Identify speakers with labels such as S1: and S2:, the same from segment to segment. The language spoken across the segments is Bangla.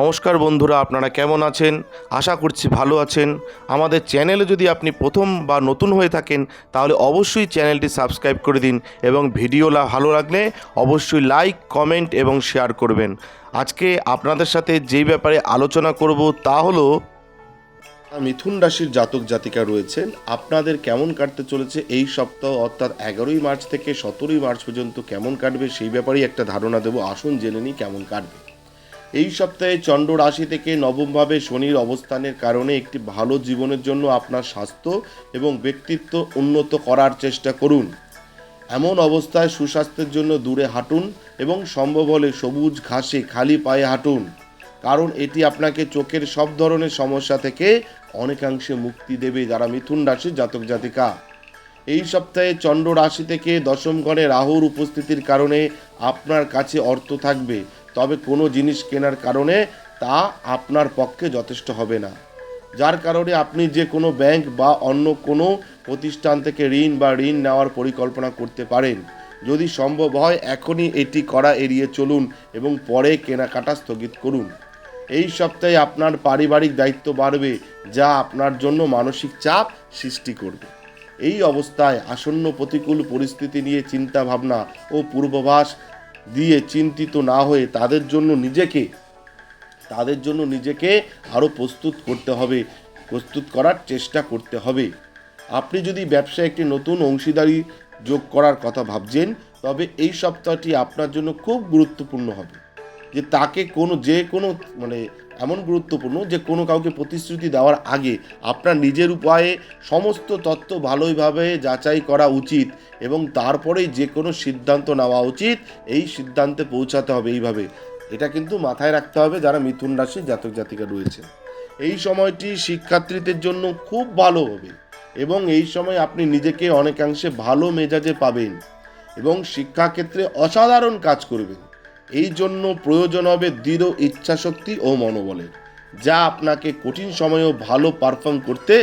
S1: নমস্কার বন্ধুরা, আপনারা কেমন আছেন? আশা করছি ভালো আছেন। আমাদের চ্যানেলে যদি আপনি প্রথম বা নতুন হয়ে থাকেন, তাহলে অবশ্যই চ্যানেলটি সাবস্ক্রাইব করে দিন এবং ভিডিও ভালো লাগলে অবশ্যই লাইক, কমেন্ট এবং শেয়ার করবেন। আজকে আপনাদের সাথে যেই ব্যাপারে আলোচনা করব তা হলো, মিথুন রাশির জাতক জাতিকা রয়েছেন। আপনাদের কেমন কাটতে চলেছে এই সপ্তাহ, অর্থাৎ এগারোই মার্চ থেকে সতেরোই মার্চ পর্যন্ত কেমন কাটবে সেই ব্যাপারেই একটা ধারণা দেবো। আসুন জেনে নিই কেমন কাটবে। এই সপ্তাহে চন্দ্র রাশি থেকে নবমভাবে শনির অবস্থানের কারণে একটি ভালো জীবনের জন্য আপনার স্বাস্থ্য এবং ব্যক্তিত্ব উন্নত করার চেষ্টা করুন। এমন অবস্থায় সুস্বাস্থ্যের জন্য দূরে হাঁটুন এবং সম্ভব হলে সবুজ ঘাসে খালি পায়ে হাঁটুন, কারণ এটি আপনাকে চোখের সব ধরনের সমস্যা থেকে অনেকাংশে মুক্তি দেবে যারা মিথুন রাশির জাতক জাতিকা। এই সপ্তাহে চন্দ্র রাশি থেকে দশম ঘরে রাহুর উপস্থিতির কারণে আপনার কাছে অর্থ থাকবে তবে কোনো জিনিস কেনার কারণে তা আপনার পক্ষে যথেষ্ট হবে না। যার কারণে আপনি যে কোনো ব্যাংক বা অন্য কোনো প্রতিষ্ঠান থেকে ঋণ বা ঋণ নেওয়ার পরিকল্পনা করতে পারেন। যদি সম্ভব হয়, এখনই এটি করা এড়িয়ে চলুন এবং পরে কেনাকাটা স্থগিত করুন। এই সপ্তাহে আপনার পারিবারিক দায়িত্ব বাড়বে, যা আপনার জন্য মানসিক চাপ সৃষ্টি করবে। এই অবস্থায় আসন্ন প্রতিকূল পরিস্থিতি নিয়ে চিন্তা ভাবনা ও পূর্বাভাস দিয়ে চিন্তিত না হয়ে তাদের জন্য নিজেকে, তাদের জন্য নিজেকে আরও প্রস্তুত করতে হবে, প্রস্তুত করার চেষ্টা করতে হবে। আপনি যদি ব্যবসায় একটি নতুন অংশীদারি যোগ করার কথা ভাবছেন, তবে এই সপ্তাহটি আপনার জন্য খুব গুরুত্বপূর্ণ হবে। যে তাকে কোনো, যে কোনো মানে এমন গুরুত্বপূর্ণ যে কোনো কাউকে প্রতিশ্রুতি দেওয়ার আগে আপনার নিজের উপায়ে সমস্ত তথ্য ভালোইভাবে যাচাই করা উচিত এবং তারপরেই যে কোনো সিদ্ধান্ত নেওয়া উচিত। এই সিদ্ধান্তে পৌঁছাতে হবে এইভাবে। এটা কিন্তু মাথায় রাখতে হবে যারা মিথুন রাশির জাতক জাতিকা রয়েছে। এই সময়টি শিক্ষার্থীদের জন্য খুব ভালো হবে এবং এই সময় আপনি নিজেকে অনেকাংশে ভালো মেজাজে পাবেন এবং শিক্ষাক্ষেত্রে অসাধারণ কাজ করবেন। এই জন্য প্রয়োজন হবে দৃঢ় ইচ্ছাশক্তি ও মনোবলের, যা আপনাকে কঠিন সময়েও ভালো পারফর্ম করতে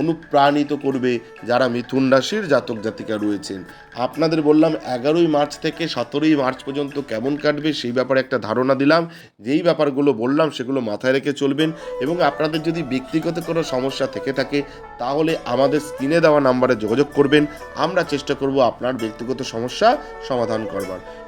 S1: অনুপ্রাণিত করবে যারা মিথুন রাশির জাতক জাতিকা রয়েছেন। আপনাদের বললাম এগারোই মার্চ থেকে সতেরোই মার্চ পর্যন্ত কেমন কাটবে সেই ব্যাপারে একটা ধারণা দিলাম। যেই ব্যাপারগুলো বললাম সেগুলো মাথায় রেখে চলবেন এবং আপনাদের যদি ব্যক্তিগত কোনো সমস্যা থেকে থাকে তাহলে আমাদের স্ক্রিনে দেওয়া নাম্বারে যোগাযোগ করবেন। আমরা চেষ্টা করব আপনার ব্যক্তিগত সমস্যা সমাধান করবার।